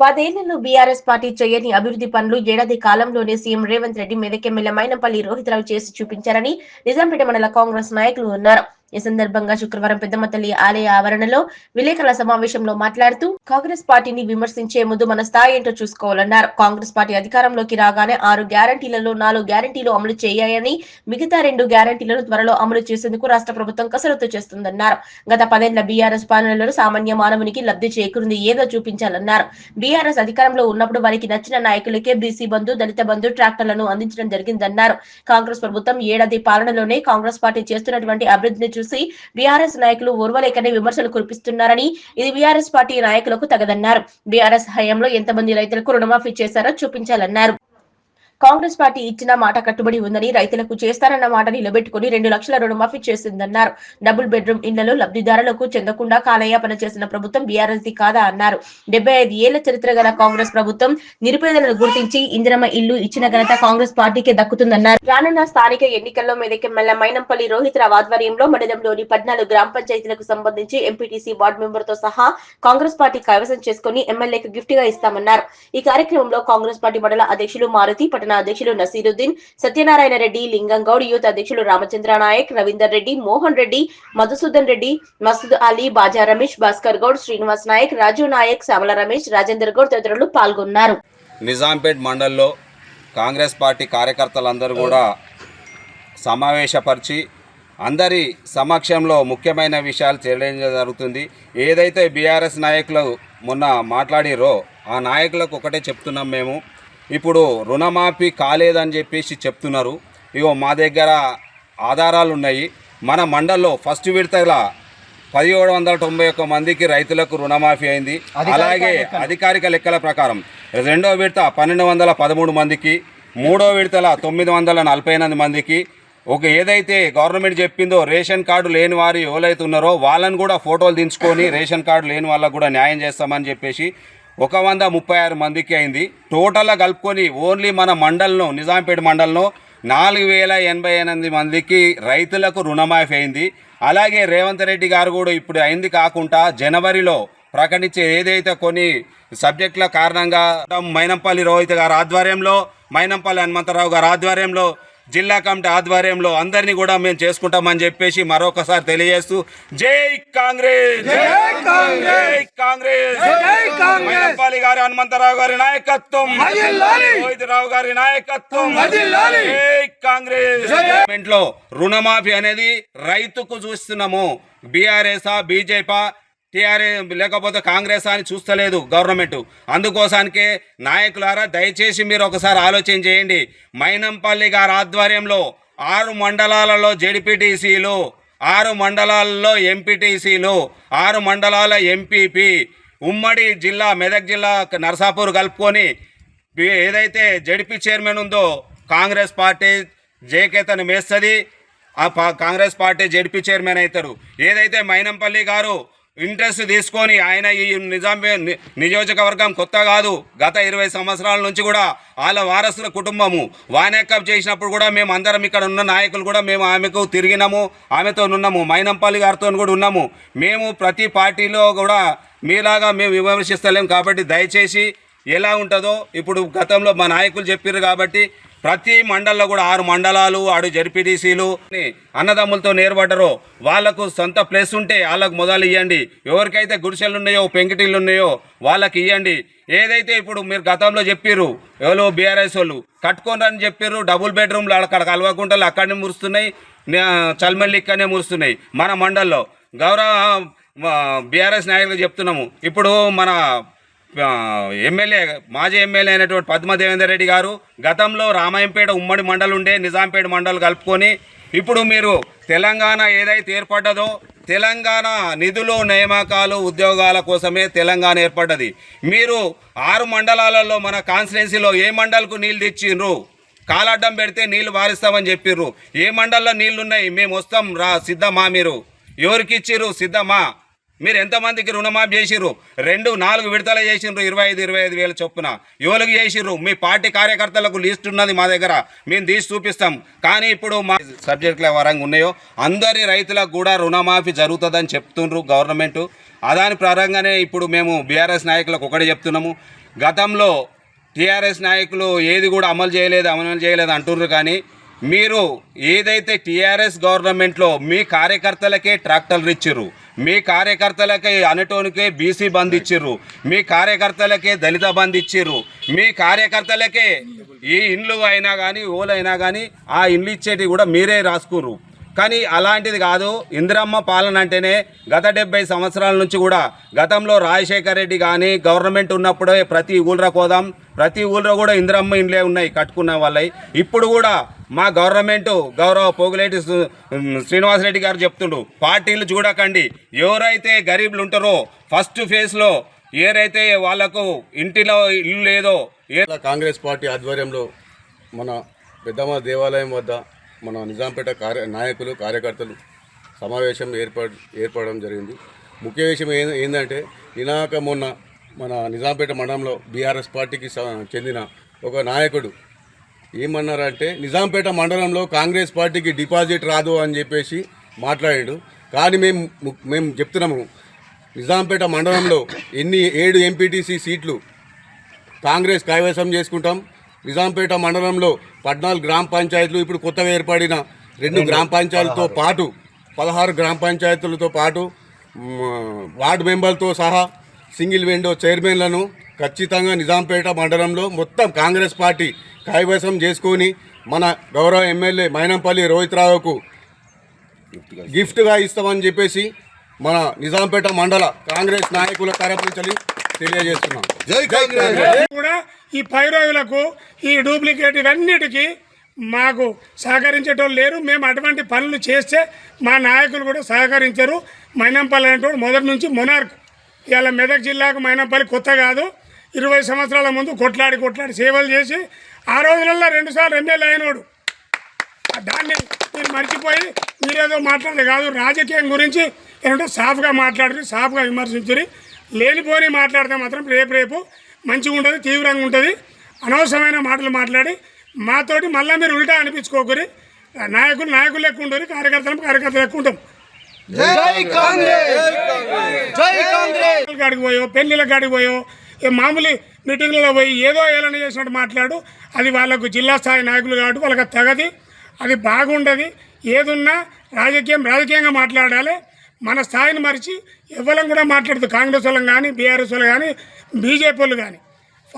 పదేళ్ళలో BRS party చేయని అభివృద్ధి పనులు ఏడాది కాలంలోనే సీఎం రేవంత్ రెడ్డి మెదకెమ్మెల్యే మైనంపల్లి రోహితరావు చేసి చూపించారని నిజాంపేట మండల కాంగ్రెస్ నాయకులు అన్నారు. ఈ సందర్భంగా శుక్రవారం పెద్దమతల్లి ఆలయ ఆవరణలో విలేకరుల సమావేశంలో మాట్లాడుతూ కాంగ్రెస్ పార్టీని విమర్శించే ముందు మన స్థాయి ఏంటో చూసుకోవాలన్నారు. కాంగ్రెస్ పార్టీ అధికారంలోకి రాగానే ఆరు గ్యారంటీలలో నాలుగు గ్యారంటీలు అమలు చేయాయని మిగతా రెండు గ్యారంటీలను త్వరలో అమలు చేసేందుకు రాష్ట్ర ప్రభుత్వం కసరత్తు చేస్తుందన్నారు. గత పదేళ్ళ బీఆర్ఎస్ పాలనలో సామాన్య మానవునికి లబ్ధి చేకూరింది ఏదో చూపించాలన్నారు. బీఆర్ఎస్ అధికారంలో ఉన్నప్పుడు వారికి నచ్చిన నాయకులకే బీసీ బంధు దళిత బంధు ట్రాక్టర్లను అందించడం జరిగిందన్నారు. కాంగ్రెస్ ప్రభుత్వం ఏడాది పాలనలోనే కాంగ్రెస్ పార్టీ చేస్తున్నటువంటి అభివృద్ధిని చూసి బీఆర్ఎస్ నాయకులు ఓర్వలేకనే విమర్శలు కురిపిస్తున్నారని ఇది బీఆర్ఎస్ పార్టీ నాయకులకు తగదన్నారు. బీఆర్ఎస్ హయాంలో ఎంతమంది రైతులకు రుణమాఫీ చేశారో చూపించాలన్నారు. కాంగ్రెస్ పార్టీ ఇచ్చిన మాట కట్టుబడి ఉందని రైతులకు చేస్తారన్న మాట నిలబెట్టుకుని రెండు లక్షల రుణమాఫీ చేసిందన్నారు. డబుల్ బెడ్రూమ్ ఇళ్ళలో లబ్ధిదారులకు చెందకుండా కాలయాపన చేసిన ప్రభుత్వం బీఆర్ఎస్ కాదా అన్నారు. డెబ్బై ఐదు ఏళ్ళ చరిత్ర గల కాంగ్రెస్ ప్రభుత్వం నిరుపేదలను గుర్తించి ఇందిరమ్మ ఇల్లు ఇచ్చిన ఘనత కాంగ్రెస్ పార్టీకే దక్కుతుందన్నారు. రానున్న స్థానిక ఎన్నికల్లో మెదకెమ్మెల్యే మైనంపల్లి రోహిత్ రావు ఆధ్వర్యంలో మండలంలోని పద్నాలుగు గ్రామ పంచాయతీలకు సంబంధించి ఎంపీటీసీ వార్డు మెంబర్తో సహా కాంగ్రెస్ పార్టీ కైవసం చేసుకుని ఎమ్మెల్యేకు గిఫ్ట్గా ఇస్తామన్నారు. ఈ కార్యక్రమంలో కాంగ్రెస్ పార్టీ మండల అధ్యక్షులు మారుతి పట్టణ అధ్యక్షులు నసీరుద్దీన్ సత్యనారాయణ రెడ్డి లింగంగౌడ్ యూత్ అధ్యక్షులు రామచంద్ర నాయక్ రవీందర్ రెడ్డి మోహన్ రెడ్డి మధుసూదన్ రెడ్డి మసూద్ అలీ బాజా రమేష్ భాస్కర్ గౌడ్ శ్రీనివాస్ నాయక్ రాజు నాయక్ శ్యామల రమేష్ రాజేందర్ గౌడ్ తదితరులు పాల్గొన్నారు. నిజాంపేట్ మండల్లో కాంగ్రెస్ పార్టీ కార్యకర్తలందరూ కూడా సమావేశపరిచి అందరి సమక్షంలో ముఖ్యమైన విషయాలు చేయడం జరుగుతుంది. ఏదైతే బీఆర్ఎస్ నాయకులు మొన్న మాట్లాడిరో ఆ నాయకులకు ఒకటే చెప్తున్నాం మేము. ఇప్పుడు రుణమాఫీ కాలేదని చెప్పేసి చెప్తున్నారు. ఇగో మా దగ్గర ఆధారాలు ఉన్నాయి. మన మండల్లో ఫస్ట్ విడతల పదిహేడు వందల తొంభై ఒక్క మందికి రైతులకు రుణమాఫీ అయింది. అలాగే అధికారిక లెక్కల ప్రకారం రెండో విడత పన్నెండు వందల పదమూడు మందికి మూడో విడతల తొమ్మిది వందల నలభై ఎనిమిది మందికి. ఒక ఏదైతే గవర్నమెంట్ చెప్పిందో రేషన్ కార్డు లేని వారు ఎవరైతే ఉన్నారో వాళ్ళని కూడా ఫోటోలు దించుకొని రేషన్ కార్డు లేని వాళ్ళకు కూడా న్యాయం చేస్తామని చెప్పేసి ఒక వంద ముప్పై ఆరు మందికి అయింది. టోటల్గా కలుపుకొని ఓన్లీ మన మండలంలో నిజాంపేట మండలంలో నాలుగు వేల ఎనభై ఎనిమిది మందికి రైతులకు రుణమాఫీ అయింది. అలాగే రేవంత్ రెడ్డి గారు కూడా ఇప్పుడు అయింది కాకుండా జనవరిలో ప్రకటించే ఏదైతే కొన్ని సబ్జెక్టుల కారణంగా మైనంపల్లి రోహిత్ గారు ఆధ్వర్యంలో మైనంపల్లి హనుమంతరావు గారు ఆధ్వర్యంలో జిల్లా కమిటీ ఆధ్వర్యంలో అందరినీ కూడా మేము చేసుకుంటామని చెప్పేసి మరొకసారి తెలియజేస్తూ జై కాంగ్రెస్! జై కాంగ్రెస్! గారి హనుమంతరావు గారి నాయకత్వం! రావు గారి నాయకత్వం! జై కాంగ్రెస్! లో రుణమాఫీ అనేది రైతుకు చూస్తున్నాము. బీఆర్ఎస్ బీజేపీ టీఆర్ఏ లేకపోతే కాంగ్రెస్ అని చూస్తలేదు గవర్నమెంట్. అందుకోసానికే నాయకులారా దయచేసి మీరు ఒకసారి ఆలోచన చేయండి. మైనంపల్లి గారి ఆధ్వర్యంలో ఆరు మండలాలలో జెడ్పీటీసీలు ఆరు మండలాల్లో ఎంపీటీసీలు ఆరు మండలాల ఎంపీపీ ఉమ్మడి జిల్లా మెదక్ జిల్లా నర్సాపూర్ కలుపుకొని ఏదైతే జడిపి చైర్మన్ ఉందో కాంగ్రెస్ పార్టీ జేకేతను మేస్తుంది. ఆ పా- కాంగ్రెస్ పార్టీ జడిపి చైర్మన్ అవుతారు. ఏదైతే మైనంపల్లి గారు ఇంట్రెస్ట్ తీసుకొని ఆయన ఈ నిజాం ని- నియోజకవర్గం కొత్త కాదు. గత ఇరవై సంవత్సరాల నుంచి కూడా వాళ్ళ వారసుల కుటుంబము. వానేకప్ చేసినప్పుడు కూడా మేము అందరం ఇక్కడ ఉన్న నాయకులు కూడా మేము ఆమెకు తిరిగినాము. ఆమెతో ఉన్నాము మైనంపల్లి గారితో కూడా ఉన్నాము. మేము ప్రతి పార్టీలో కూడా మీలాగా మేము విమర్శిస్తలేం కాబట్టి దయచేసి ఎలా ఉంటుందో ఇప్పుడు గతంలో మా నాయకులు చెప్పారు కాబట్టి ప్రతి మండల్లో కూడా ఆరు మండలాలు ఆడు జడ్పీటీసీలు అన్నదమ్ములతో నేర్పడ్డరో వాళ్ళకు సొంత ప్లేస్ ఉంటే వాళ్ళకు మొదలు ఇవ్వండి ఎవరికైతే గుడిసెలు ఉన్నాయో పెంకిటిళ్ళు ఉన్నాయో వాళ్ళకి ఇవ్వండి ఏదైతే ఇప్పుడు మీరు గతంలో చెప్పారు ఎవరో బీఆర్ఎస్ వాళ్ళు కట్టుకోనని చెప్పారు డబుల్ బెడ్రూమ్లు అక్కడ కలవకుంటలు అక్కడనే మురుస్తున్నాయి చల్మల్లి ఇక్కడనే మురుస్తున్నాయి మన మండల్లో. గౌరవ బీఆర్ఎస్ నాయకులు చెప్తున్నాము. ఇప్పుడు మన ఎమ్మెల్యే మాజీ ఎమ్మెల్యే అయినటువంటి పద్మదేవేందర్ రెడ్డి గారు గతంలో రామాయంపేట ఉమ్మడి మండలి ఉండే నిజాంపేట మండలి కలుపుకొని ఇప్పుడు మీరు తెలంగాణ ఏదైతే ఏర్పడ్డదో తెలంగాణ నిధులు నియామకాలు ఉద్యోగాల కోసమే తెలంగాణ ఏర్పడ్డది. మీరు ఆరు మండలాలలో మన కాన్స్టిట్యున్సీలో ఏ మండలకు నీళ్ళు తెచ్చిండ్రు? కాలడ్డం పెడితే నీళ్ళు వారిస్తామని చెప్పిర్రు. ఏ మండల్లో నీళ్ళున్నాయి మేము వస్తాం రా సిద్ధమా మీరు? ఎవరికి ఇచ్చిర్రు? సిద్ధమా? మీరు ఎంతమందికి రుణమాఫీ చేసిర్రు? రెండు నాలుగు విడతలు చేసిండ్రు ఇరవై ఐదు ఇరవై ఐదు వేల చొప్పున. యువలకు చేసిర్రు? మీ పార్టీ కార్యకర్తలకు లిస్ట్ ఉన్నది మా దగ్గర. మేము తీసి చూపిస్తాం. కానీ ఇప్పుడు మా సబ్జెక్టుల వరంగా ఉన్నాయో అందరి రైతులకు కూడా రుణమాఫీ జరుగుతుందని చెప్తుండ్రు గవర్నమెంట్. అదాని పరంగానే ఇప్పుడు మేము బీఆర్ఎస్ నాయకులకు ఒకటి చెప్తున్నాము. గతంలో టీఆర్ఎస్ నాయకులు ఏది కూడా అమలు చేయలేదు అమలు చేయలేదు అంటున్నారు కానీ మీరు ఏదైతే టీఆర్ఎస్ గవర్నమెంట్లో మీ కార్యకర్తలకే ట్రాక్టర్లు ఇచ్చిర్రు మీ కార్యకర్తలకే అనటోనికే బీసీ బంద్ ఇచ్చిర్రు. మీ కార్యకర్తలకే దళిత బంద్ ఇచ్చిర్రు. మీ కార్యకర్తలకే ఈ ఇండ్లు అయినా కానీ ఓలైనా కానీ ఆ ఇండ్లు ఇచ్చేటివి కూడా మీరే రాసుకుర్రు. కానీ అలాంటిది కాదు. ఇందిరమ్మ పాలన అంటేనే గత డెబ్బై సంవత్సరాల నుంచి కూడా గతంలో రాజశేఖర రెడ్డి కానీ గవర్నమెంట్ ఉన్నప్పుడే ప్రతి ఊళ్ళో కోదాం ప్రతి ఊళ్ళో కూడా ఇందిరమ్మ ఇండ్లే ఉన్నాయి కట్టుకున్న వాళ్ళవి ఇప్పుడు కూడా మా గవర్నమెంట్ గౌరవ పోగులేటి శ్రీనివాసరెడ్డి గారు చెప్తుండు పార్టీలు చూడకండి ఎవరైతే గరీబులు ఉంటారో ఫస్ట్ ఫేజ్లో ఏదైతే వాళ్ళకు ఇంటిలో ఇల్లు లేదో ఏ కాంగ్రెస్ పార్టీ ఆధ్వర్యంలో మన పెద్దమ్మ దేవాలయం వద్ద మన నిజాంపేట కార్య నాయకులు కార్యకర్తలు సమావేశం ఏర్పడ ఏర్పడడం జరిగింది. ముఖ్య విషయం ఏ ఏంటంటే నినాక మొన్న మన నిజాంపేట మండలంలో బీఆర్ఎస్ పార్టీకి చెందిన ఒక నాయకుడు ఏమన్నారంటే నిజాంపేట మండలంలో కాంగ్రెస్ పార్టీకి డిపాజిట్ రాదు అని చెప్పేసి మాట్లాడాడు. కానీ మేము మేము చెప్తున్నాము నిజాంపేట మండలంలో ఎన్ని ఏడు ఎంపీటీసీ సీట్లు కాంగ్రెస్ కైవసం చేసుకుంటాం నిజాంపేట మండలంలో పద్నాలుగు గ్రామ పంచాయతీలు ఇప్పుడు కొత్తగా ఏర్పడిన రెండు గ్రామ పంచాయతీలతో పాటు పదహారు గ్రామ పంచాయతీలతో పాటు వార్డు మెంబర్లతో సహా సింగిల్ విండో చైర్మన్లను ఖచ్చితంగా నిజాంపేట మండలంలో మొత్తం కాంగ్రెస్ పార్టీ కైవసం చేసుకొని మన గౌరవ ఎమ్మెల్యే మైనంపల్లి రోహిత్ రావుకు గిఫ్ట్గా ఇస్తామని చెప్పేసి మన నిజాంపేట మండల కాంగ్రెస్ నాయకుల తరపు నుంచి తెలియజేస్తున్నాం. జై కాంగ్రెస్. కూడా ఈ పైరోగులకు ఈ డూప్లికేట్ ఇవన్నిటికీ మాకు సహకరించేటోళ్ళు లేరు. మేము అటువంటి పనులు చేస్తే మా నాయకులు కూడా సహకరించరు. మైనంపల్లి అనేటువంటి మొదటి నుంచి మొనార్క్. ఇవాళ మెదక్ జిల్లాకు మైనంపల్లి కొత్త కాదు. ఇరవై సంవత్సరాల ముందు కొట్లాడి కొట్లాడి సేవలు చేసి ఆ రోజులలో రెండుసార్లు ఎమ్మెల్యే అయినోడు. దాన్ని మీరు మర్చిపోయి మీరేదో మాట్లాడదు కాదు. రాజకీయం గురించి ఏంటంటే సాఫ్గా మాట్లాడరు సాఫ్గా విమర్శించరు లేనిపోని మాట్లాడితే మాత్రం రేపు రేపు మంచిగా ఉంటుంది తీవ్రంగా ఉంటుంది. అనవసరమైన మాటలు మాట్లాడి మాతోటి మళ్ళీ మీరు ఉల్టా అనిపించుకోకరి. నాయకులు నాయకులు లెక్క ఉండరు కార్యకర్తలు కార్యకర్తలు లెక్క ఉంటాం కాడికి పోయో పెళ్ళిళ్ళ కాడికి పోయో ఏ మామూలు మీటింగ్లలో పోయి ఏదో ఏలన చేసినట్టు మాట్లాడు అది వాళ్ళకు జిల్లా స్థాయి నాయకులు కాబట్టి వాళ్ళకి తగది అది బాగుండదు. ఏదున్నా రాజకీయం రాజకీయంగా మాట్లాడాలి. మన స్థాయిని మరిచి ఎవరం కూడా మాట్లాడదు. కాంగ్రెస్ వాళ్ళం కానీ బీఆర్ఎస్ వాళ్ళు కానీ బీజేపీ వాళ్ళు కానీ.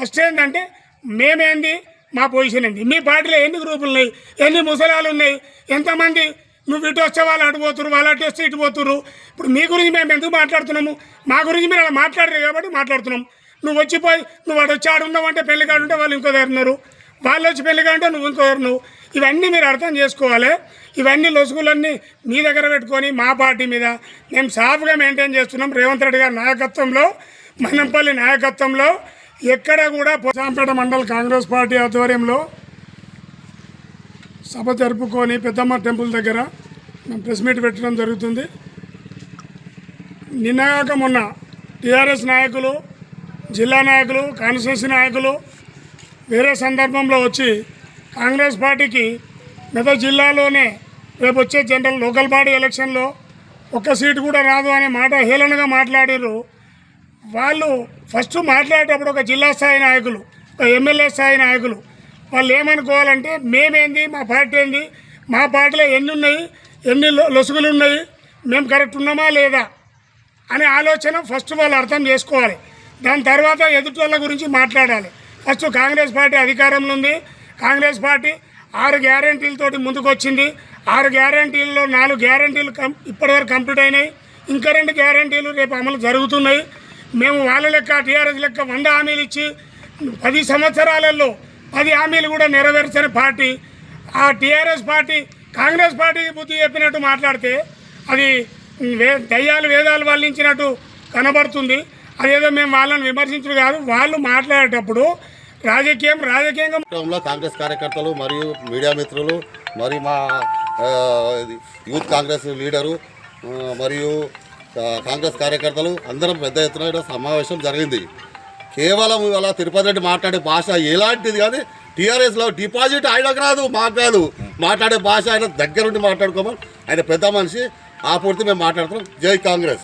ఫస్ట్ ఏంటంటే మేమేంది? మా పొజిషన్ ఏంది? మీ పార్టీలో ఎన్ని గ్రూపులు ఉన్నాయి? ఎన్ని ముసలాలు ఉన్నాయి? ఎంతమంది నువ్వు ఇటు వస్తే వాళ్ళు అటు వాళ్ళు అటు వస్తే ఇటు పోతున్నారు ఇప్పుడు మీ గురించి మేము ఎందుకు మాట్లాడుతున్నాము? మా గురించి మీరు అలా మాట్లాడరు కాబట్టి మాట్లాడుతున్నాం. నువ్వు వచ్చిపోయి నువ్వు వాడు వచ్చి ఆడున్నావు అంటే పెళ్ళి కాడు ఉంటే వాళ్ళు ఇంకో దగ్గర ఉన్నారు. వాళ్ళు వచ్చి పెళ్ళి కాడుంటే నువ్వు ఇంకో దగ్గర నువ్వు ఇవన్నీ మీరు అర్థం చేసుకోవాలి. ఇవన్నీ లొసుగులన్నీ మీ దగ్గర పెట్టుకొని మా పార్టీ మీద మేము సాఫ్గా మెయింటైన్ చేస్తున్నాం. రేవంత్ రెడ్డి గారి నాయకత్వంలో మనంపల్లి నాయకత్వంలో ఎక్కడ కూడా పోసాంపేట మండల్ కాంగ్రెస్ పార్టీ ఆధ్వర్యంలో సభ జరుపుకొని పెద్దమ్మ టెంపుల్ దగ్గర మేము ప్రెస్ మీట్ పెట్టడం జరుగుతుంది. నిన్నగాక మొన్న టీఆర్ఎస్ నాయకులు జిల్లా నాయకులు కాన్స్టిట్యూన్సీ నాయకులు వేరే సందర్భంలో వచ్చి కాంగ్రెస్ పార్టీకి మెదక్ జిల్లాలోనే రేపు వచ్చే జనరల్ లోకల్ బాడీ ఎలక్షన్లో ఒక్క సీటు కూడా రాదు అనే మాట హేళనగా మాట్లాడారు వాళ్ళు ఫస్ట్ మాట్లాడేటప్పుడు ఒక జిల్లా స్థాయి నాయకులు ఒక ఎమ్మెల్యే స్థాయి నాయకులు వాళ్ళు ఏమనుకోవాలంటే మేమేంది మా పార్టీ ఏంది మా పార్టీలో ఎన్ని ఉన్నాయి ఎన్ని లొ- లొసుగులు ఉన్నాయి మేము కరెక్ట్ ఉన్నామా లేదా అనే ఆలోచన ఫస్ట్ వాళ్ళు అర్థం చేసుకోవాలి. దాని తర్వాత ఎదుటి వాళ్ళ గురించి మాట్లాడాలి. ఫస్ట్ కాంగ్రెస్ పార్టీ అధికారంలో ఉంది. కాంగ్రెస్ పార్టీ ఆరు గ్యారంటీలతోటి ముందుకొచ్చింది. ఆరు గ్యారంటీల్లో నాలుగు గ్యారంటీలు కం ఇప్పటివరకు కంప్లీట్ అయినాయి. ఇంకా రెండు గ్యారంటీలు రేపు అమలు జరుగుతున్నాయి. మేము వాళ్ళ లెక్క టీఆర్ఎస్ లెక్క వంద హామీలు ఇచ్చి పది సంవత్సరాలలో పది హామీలు కూడా నెరవేర్చని పార్టీ. ఆ టీఆర్ఎస్ పార్టీ కాంగ్రెస్ పార్టీకి బుద్ధి చెప్పినట్టు మాట్లాడితే అది వే దయ్యాలు వేదాలు వల్లించినట్టు కనబడుతుంది. అదేదో మేము వాళ్ళని విమర్శించడం కాదు. వాళ్ళు మాట్లాడేటప్పుడు రాజకీయం రాజకీయంగా కాంగ్రెస్ కార్యకర్తలు మరియు మీడియా మిత్రులు మరియు మా ఇది యూత్ కాంగ్రెస్ లీడరు మరియు కాంగ్రెస్ కార్యకర్తలు అందరం పెద్ద ఎత్తున సమావేశం జరిగింది. కేవలం ఇవాళ తిరుపతి రెడ్డి మాట్లాడే భాష ఎలాంటిది కానీ టీఆర్ఎస్లో డిపాజిట్ ఆయనకు రాదు మాకు కాదు మాట్లాడే భాష ఆయన దగ్గరుండి మాట్లాడుకోమని ఆయన పెద్ద మనిషి ఆ పూర్తి మేము మాట్లాడుతున్నాం. జై కాంగ్రెస్.